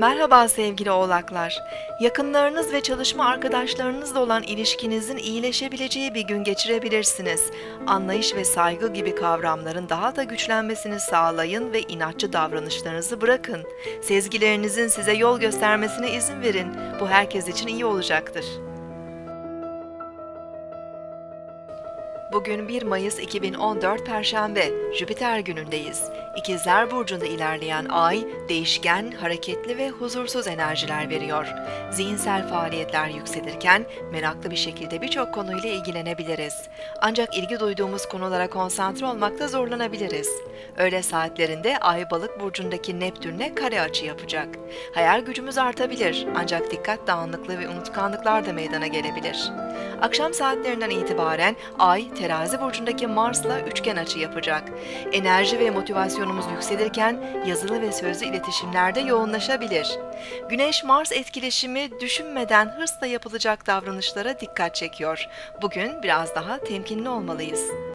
Merhaba sevgili oğlaklar. Yakınlarınız ve çalışma arkadaşlarınızla olan ilişkinizin iyileşebileceği bir gün geçirebilirsiniz. Anlayış ve saygı gibi kavramların daha da güçlenmesini sağlayın ve inatçı davranışlarınızı bırakın. Sezgilerinizin size yol göstermesine izin verin. Bu herkes için iyi olacaktır. Bugün 1 Mayıs 2014 Perşembe, Jüpiter günündeyiz. İkizler Burcu'nda ilerleyen ay, değişken, hareketli ve huzursuz enerjiler veriyor. Zihinsel faaliyetler yükselirken, meraklı bir şekilde birçok konuyla ilgilenebiliriz. Ancak ilgi duyduğumuz konulara konsantre olmakta zorlanabiliriz. Öğle saatlerinde Ay Balık Burcu'ndaki Neptün'le kare açı yapacak. Hayal gücümüz artabilir ancak dikkat dağınıklığı ve unutkanlıklar da meydana gelebilir. Akşam saatlerinden itibaren Ay Terazi burcundaki Mars'la üçgen açı yapacak. Enerji ve motivasyonumuz yükselirken yazılı ve sözlü iletişimlerde yoğunlaşabilir. Güneş Mars etkileşimi düşünmeden hırsla yapılacak davranışlara dikkat çekiyor. Bugün biraz daha temkinli olmalıyız.